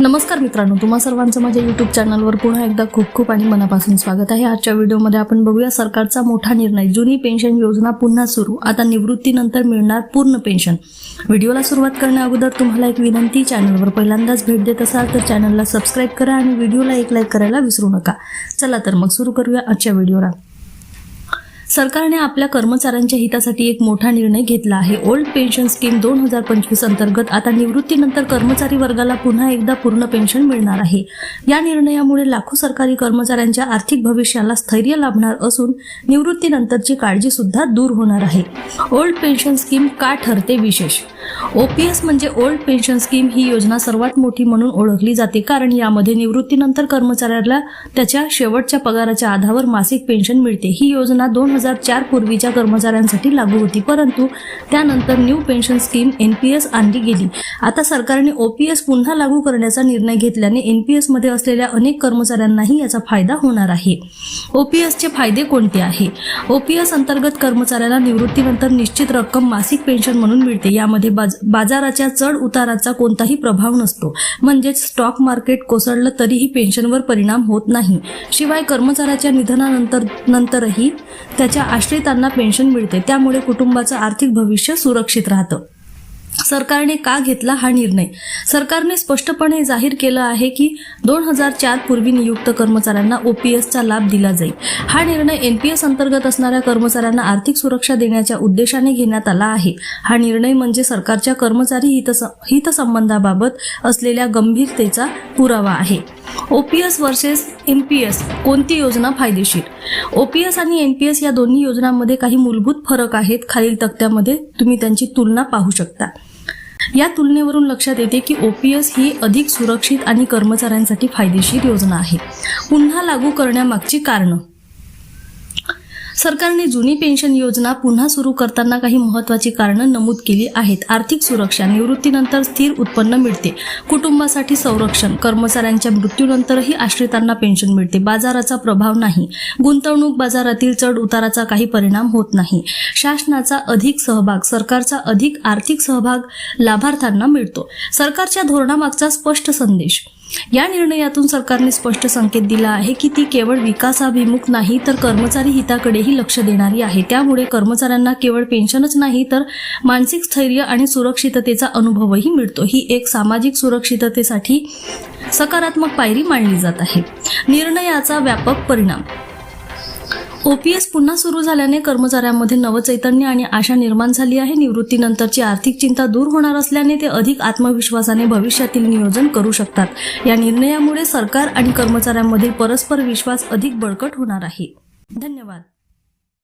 नमस्कार मित्रांनो तुम्हा सर्वांचं माझ्या युट्यूब चॅनलवर पुन्हा एकदा खूप खूप आणि मनापासून स्वागत आहे. आजच्या व्हिडिओमध्ये आपण बघूया सरकारचा मोठा निर्णय. जुनी पेन्शन योजना पुन्हा सुरू. आता निवृत्तीनंतर मिळणार पूर्ण पेन्शन. व्हिडिओला सुरुवात करण्या अगोदर तुम्हाला एक विनंती चॅनलवर पहिल्यांदाच भेट देत असाल तर चॅनलला सबस्क्राईब करा आणि व्हिडिओला एक लाईक करायला विसरू नका. चला तर मग सुरू करूया आजच्या व्हिडिओला. सरकारने आपल्या कर्मचाऱ्यांच्या हितासाठी एक मोठा निर्णय घेतला आहे. ओल्ड पेन्शन स्कीम दोन हजार पंचवीस अंतर्गत आता निवृत्तीनंतर कर्मचारी वर्गाला पुन्हा एकदा पूर्ण पेन्शन मिळणार आहे. या निर्णयामुळे लाखो सरकारी कर्मचाऱ्यांच्या आर्थिक भविष्याला स्थैर्य लाभणार असून निवृत्तीनंतरची काळजी सुद्धा दूर होणार आहे. ओल्ड पेन्शन स्कीम का ठरते विशेष? ओपीएस म्हणजे ओल्ड पेन्शन स्कीम ही योजना सर्वात मोठी म्हणून ओळखली जाते कारण यामध्ये निवृत्तीनंतर कर्मचाऱ्याला त्याच्या शेवटच्या पगाराच्या आधारावर मासिक पेन्शन मिळते. ही योजना दोन हजार चार पूर्वीच्या कर्मचाऱ्यांसाठी लागू होती परंतु त्यानंतर new pension scheme N P S आणली गेली. आता सरकारने ओपीएस पुन्हा लागू करण्याचा निर्णय घेतल्याने एन पी एसमध्ये असलेल्या अनेक कर्मचाऱ्यांनाही याचा फायदा होणार आहे. ओपीएसचे फायदे कोणते आहे? ओपीएस अंतर्गत कर्मचाऱ्याला निवृत्तीनंतर निश्चित रक्कम मासिक पेन्शन म्हणून मिळते. यामध्ये बाज- बाजाराच्या चढ उताराचा कोणताही प्रभाव नसतो. म्हणजेच स्टॉक मार्केट कोसळलं तरीही पेन्शनवर परिणाम होत नाही. शिवाय कर्मचाऱ्याच्या निधनानंतर नंतरही त्याच्या आश्रितांना पेन्शन मिळते. त्यामुळे कुटुंबाचं आर्थिक भविष्य सुरक्षित राहतं. सरकारने का घेतला हा निर्णय? सरकारने स्पष्टपणे जाहीर केलं आहे की दोन हजार चार पूर्वी नियुक्त कर्मचाऱ्यांना ओपीएसचा लाभ दिला जाईल. हा निर्णय एनपीएस अंतर्गत असणाऱ्या कर्मचाऱ्यांना आर्थिक सुरक्षा देण्याच्या उद्देशाने घेण्यात आला आहे. हा निर्णय म्हणजे सरकारच्या कर्मचारी हितस हितसंबंधाबाबत असलेल्या गंभीरतेचा पुरावा आहे. ओपीएस वर्सेस एनपीएस कोणती योजना फायदेशीर? ओपीएस आणि एनपीएस या दोन्ही योजनांमध्ये काही मूलभूत फरक आहेत. खालील तक्त्यामध्ये तुम्ही त्यांची तुलना पाहू शकता. या तुलनेवरून लक्षात येते की ओपीएस ही अधिक सुरक्षित आणि कर्मचाऱ्यांसाठी फायदेशीर योजना आहे. पुन्हा लागू करण्यामागची कारणं. सरकारने जुनी पेन्शन योजना पुन्हा सुरू करताना काही महत्वाची कारणं नमूद केली आहेत. आर्थिक सुरक्षा निवृत्तीनंतर स्थिर उत्पन्न मिळते. कुटुंबासाठी संरक्षण कर्मचाऱ्यांच्या मृत्यूनंतरही आश्रितांना पेन्शन मिळते. बाजाराचा प्रभाव नाही. गुंतवणूक बाजारातील चढ उताराचा काही परिणाम होत नाही. शासनाचा अधिक सहभाग सरकारचा अधिक आर्थिक सहभाग लाभार्थ्यांना मिळतो. सरकारच्या धोरणामागचा स्पष्ट संदेश. या निर्णयातून सरकारने स्पष्ट संकेत दिला आहे की ती केवळ विकासाभिमुख नाही तर कर्मचारी हिताकडेही लक्ष देणारी आहे. त्यामुळे कर्मचाऱ्यांना केवळ पेन्शनच नाही तर मानसिक स्थैर्य आणि सुरक्षिततेचा अनुभवही मिळतो. ही एक सामाजिक सुरक्षिततेसाठी सकारात्मक पायरी मानली जात आहे. निर्णयाचा व्यापक परिणाम ओपीएस पुन्हा सुरू झाल्याने कर्मचाऱ्यांमध्ये नवचैतन्य आणि आशा निर्माण झाली आहे. निवृत्तीनंतरची आर्थिक चिंता दूर होणार असल्याने ते अधिक आत्मविश्वासाने भविष्यातील नियोजन करू शकतात. या निर्णयामुळे सरकार आणि कर्मचाऱ्यांमधील परस्पर विश्वास अधिक बळकट होणार आहे. धन्यवाद.